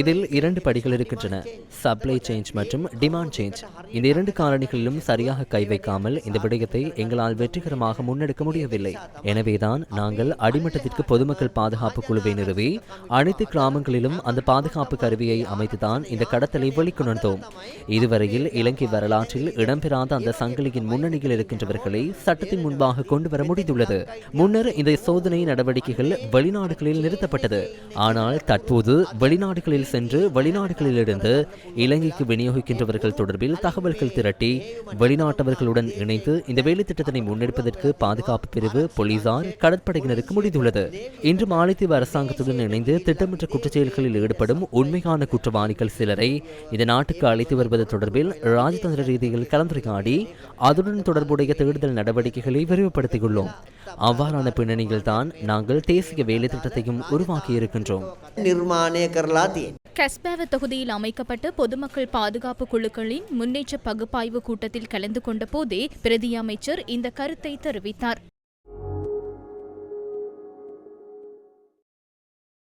இதில் இரண்டு படிகள் இருக்கின்றன. சப்ளை சேஞ்ச் மற்றும் டிமாண்ட் சேஞ்ச் இந்த இரண்டு காரணிகளிலும் சரியாக கை வைக்காமல் இந்த விடயத்தை எங்களால் வெற்றிகரமாக முன்னெடுக்க முடியவில்லை. எனவேதான் நாங்கள் அடிமட்டத்திற்கு பொதுமக்கள் பாதுகாப்பு குழுவை நிறுவி அனைத்து கிராமங்களிலும் அந்த பாதுகாப்பு கருவியை அமைத்துதான் இந்த கடத்தலை வெளிக்கொணர்ந்தோம் இதுவரையில் இலங்கை வரலாற்றில் இடம்பெறாத அந்த சங்கிலியின் முன்னணியில் இருக்கின்றவர்களை சட்டத்தின் முன்பாக கொண்டு வர முடிந்துள்ளது. முன்னர் இந்த சோதனை நடவடிக்கைகள் வெளிநாடுகளில் நிறுத்தப்பட்டது. ஆனால் தற்போது வெளிநாடுகளில் சென்று வெளிநாடுகளிலிருந்து இலங்கைக்கு விநியோகிக்கின்றவர்கள் தொடர்பில் தகவல்கள் திரட்டி வெளிநாட்டவர்களுடன் இணைந்து இந்த வேலைத்திட்டத்தினை முன்னெடுப்பதற்கு பாதுகாப்பு பிரிவு போலீசார் கடற்படையினருக்கு முடிந்துள்ளது இன்று மாலைத்தீவு அரசாங்கத்துடன் இணைந்து திட்டமிட்ட குற்றச்செயல்களில் ஈடுபடும் உண்மையான குற்றவாளிகள் சிலரை இந்த நாட்டுக்கு அழைத்து வருவது தொடர்பில் ராஜதந்திர ரீதியில் கலந்துரையாடி அதுடன் தொடர்புடைய தேடுதல் நடவடிக்கைகளை விரிவுபடுத்தியுள்ளோம். அவ்வாறான பின்னணியில் தான் நாங்கள் தேசிய வேலை திட்டத்தையும் மற்றும் நிர்மாணய கரலா கஸ்பேவ தொகுதியில் அமைக்கப்பட்ட பொதுமக்கள் பாதுகாப்பு குழுக்களின் முன்னேற்ற பகுப்பாய்வு கூட்டத்தில் கலந்து கொண்ட போதே பிரதி அமைச்சர் இந்த கருத்தை தெரிவித்தார்.